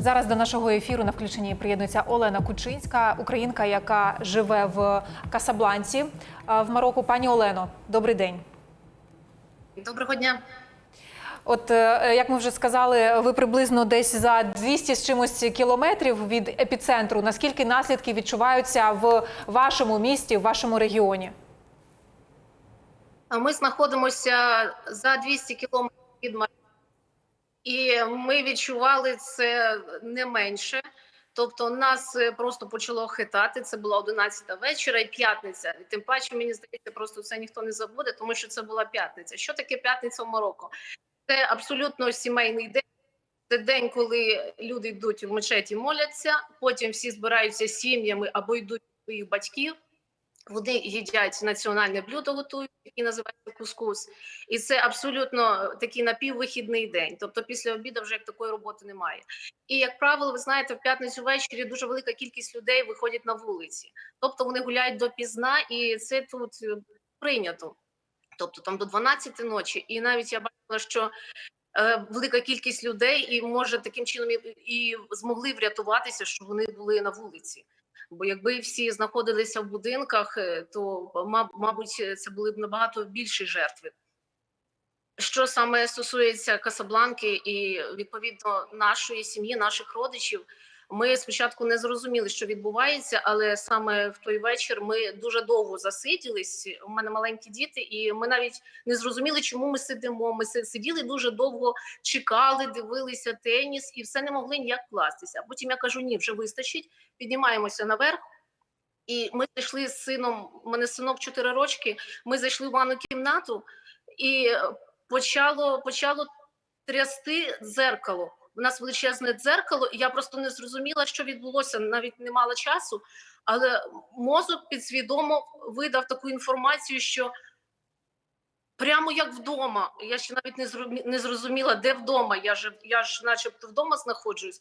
Зараз до нашого ефіру на включенні приєднується Олена Кучинська, українка, яка живе в Касабланці е, в Марокко. Пані Олено, добрий день. Доброго дня. От е, як ми вже сказали, ви приблизно десь за 200 з чимось кілометрів від епіцентру. Наскільки наслідки відчуваються в вашому місті, в вашому регіоні? А Ми знаходимося за 200 кілометрів від Марії, і ми відчували це не менше. Тобто нас е, просто почало хитати. Це була 11 вечора і п'ятниця. І тим паче, мені здається, просто це ніхто не забуде, тому що це була п'ятниця. Що таке п'ятниця в Марокко? Це абсолютно сімейний день. Це день, коли люди йдуть в мечеті, моляться, потім всі збираються сім'ями або йдуть своїх батьків. Вони їдять національне блюдо, готують, яке називається кускус. І це абсолютно такий напіввихідний день. Тобто після обіду вже як такої роботи немає. І як правило, ви знаєте, в п'ятницю ввечері дуже велика кількість людей виходять на вулиці. Тобто вони гуляють допізна, і це тут е, прийнято. Тобто там до 12 ночі. І навіть я бачила, що е, велика кількість людей і може таким чином і, і змогли врятуватися, що вони були на вулиці. Бо якби всі знаходилися в будинках, е, то ма- мабуть це були б набагато більші жертви. Що саме стосується Касабланки і відповідно нашої сім'ї, наших родичів, ми спочатку не зрозуміли, що відбувається, але саме в той вечір ми дуже довго засиділись. У мене маленькі діти, і ми навіть не зрозуміли, чому ми сидимо. Ми сиділи дуже довго, чекали, дивилися теніс і все не могли ніяк вкластися. Потім я кажу: ні, вже вистачить. Піднімаємося наверх. І ми зайшли з сином. У мене синок 4 рочки. Ми зайшли в ванну кімнату, і почало почало трясти дзеркало. У нас величезне дзеркало, і я просто не зрозуміла, що відбулося. Навіть не мала часу. Але мозок підсвідомо видав таку інформацію, що прямо як вдома. Я ще навіть не зрозуміла, де вдома. Я ж я ж, начебто, вдома знаходжусь,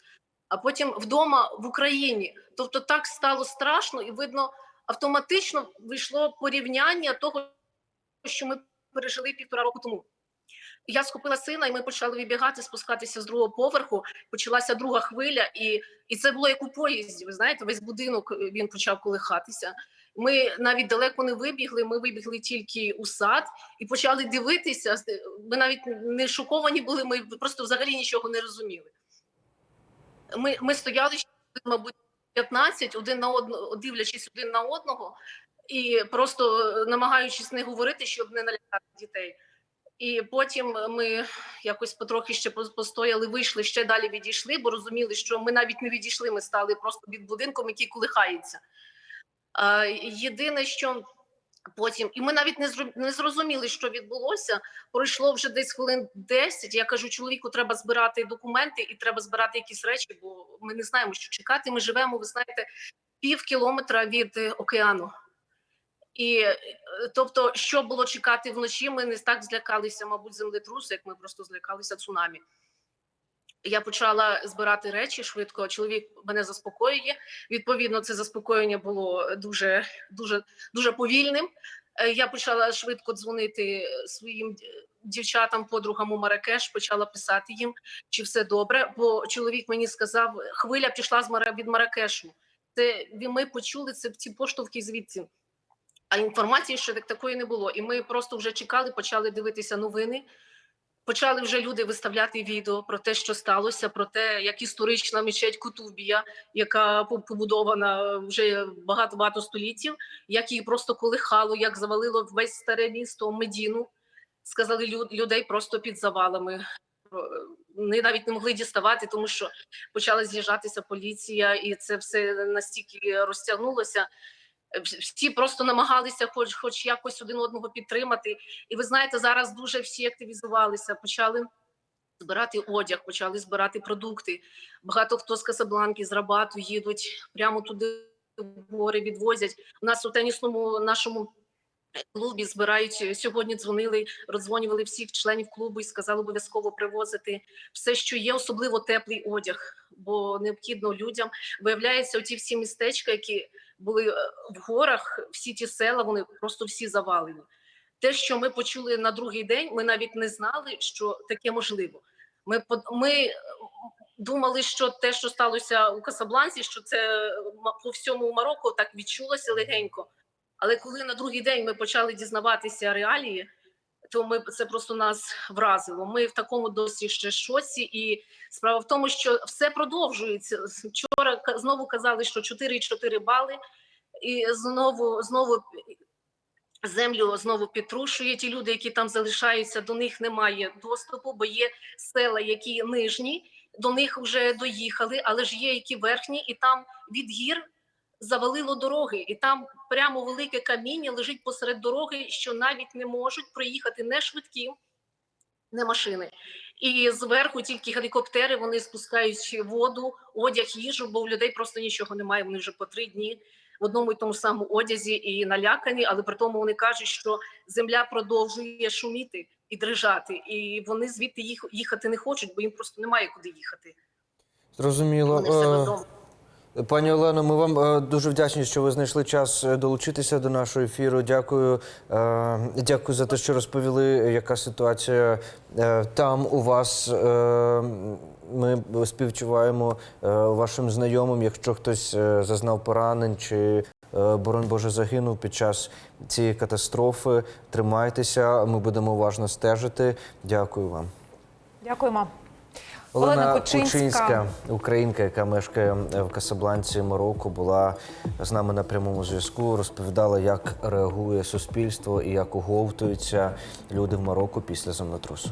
а потім вдома в Україні. Тобто так стало страшно, і видно, автоматично вийшло порівняння того, що ми пережили півтора року тому. Я схопила сина, і ми почали вибігати, спускатися з другого поверху. Почалася друга хвиля, і, і це було як у поїзді. Ви знаєте, весь будинок е, він почав колихатися. Ми навіть далеко не вибігли. Ми вибігли тільки у сад і почали дивитися. Ми навіть не шоковані були. Ми просто взагалі нічого не розуміли. Ми, ми стояли, мабуть, 15, один на одного, дивлячись один на одного, і просто е, намагаючись не говорити, щоб не налякати дітей. І потім ми якось потрохи ще постояли, вийшли, ще далі відійшли, бо розуміли, що ми навіть не відійшли, ми стали просто під будинком, який колихається. Єдине, що потім, і ми навіть не не зрозуміли, що відбулося. Пройшло вже десь хвилин 10. Я кажу, чоловіку, треба збирати документи і треба збирати якісь речі, бо ми не знаємо, що чекати. Ми живемо, ви знаєте, пів кілометра від е, океану. І е, тобто, що було чекати вночі, ми не так злякалися, мабуть, землетрусу, як ми просто злякалися цунамі. Я почала збирати речі швидко. Чоловік мене заспокоює. Відповідно, це заспокоєння було дуже, дуже, дуже повільним. Е, Я почала швидко дзвонити своїм дівчатам, подругам у Маракеш, почала писати їм, чи все добре. Бо чоловік мені сказав, хвиля пішла з від Маракешу. Це ми почули це ці поштовхи звідси. А інформації ще так такої не було. І ми просто вже чекали, почали дивитися новини. Почали вже люди виставляти відео про те, що сталося, про те, як історична мечеть Кутубія, яка побудована вже багато багато століттів, як її просто колихало, як завалило весь старе місто Медіну. Сказали, лю- людей просто під завалами. Е, Вони навіть не могли діставати, тому що почала з'їжджатися поліція, і це все настільки розтягнулося. Вс- Всі просто намагалися, хоч, хоч якось один одного підтримати. І ви знаєте, зараз дуже всі активізувалися, почали збирати одяг, почали збирати продукти. Багато хто з Касабланки, з Рабату їдуть прямо туди в гори, відвозять. У нас у тенісному нашому клубі збирають сьогодні. Дзвонили, роздзвонювали всіх членів клубу і сказали обов'язково привозити все, що є, особливо теплий одяг, бо необхідно людям. Виявляється, оті всі містечка, які були е, в горах, всі ті села, вони просто всі завалені. Те, що ми почули на другий день, ми навіть не знали, що таке можливо. Ми, ми е, думали, що те, що сталося у Касабланці, що це м- по всьому Марокко так відчулося легенько. Але коли на другий день ми почали дізнаватися реалії, то ми це просто нас вразило. Ми в такому досі ще шоці, і справа в тому, що все продовжується. Вчора знову казали, що 4,4 бали, і знову знову землю знову підтрушує. Ті люди, які там залишаються, до них немає доступу, бо є села, які нижні, до них вже доїхали, але ж є які верхні, і там від гір завалило дороги, і там прямо велике каміння лежить посеред дороги, що навіть не можуть проїхати не швидкі, не машини. І зверху тільки гелікоптери вони спускають воду, одяг, їжу, бо у людей просто нічого немає. Вони вже по три дні в одному і тому самому одязі і налякані, але при тому вони кажуть, що земля продовжує шуміти і дрижати, і вони звідти їх їхати не хочуть, бо їм просто немає куди їхати. Зрозуміло. Вони в себе вдома. Пані Олено, ми вам е, дуже вдячні, що ви знайшли час е, долучитися до нашого ефіру. Дякую, е, дякую за те, що розповіли, яка ситуація там у вас. Ми співчуваємо вашим знайомим, якщо хтось зазнав поранень чи, боронь Боже, загинув під час цієї катастрофи. Тримайтеся, ми будемо уважно стежити. Дякую вам. Дякуємо. Олена Олена Кучинська, Кучинська. українка, яка мешкає в Касабланці, Марокко, була з нами на прямому зв'язку. Розповідала, як реагує суспільство і як оговтуються люди в Марокко після землетрусу.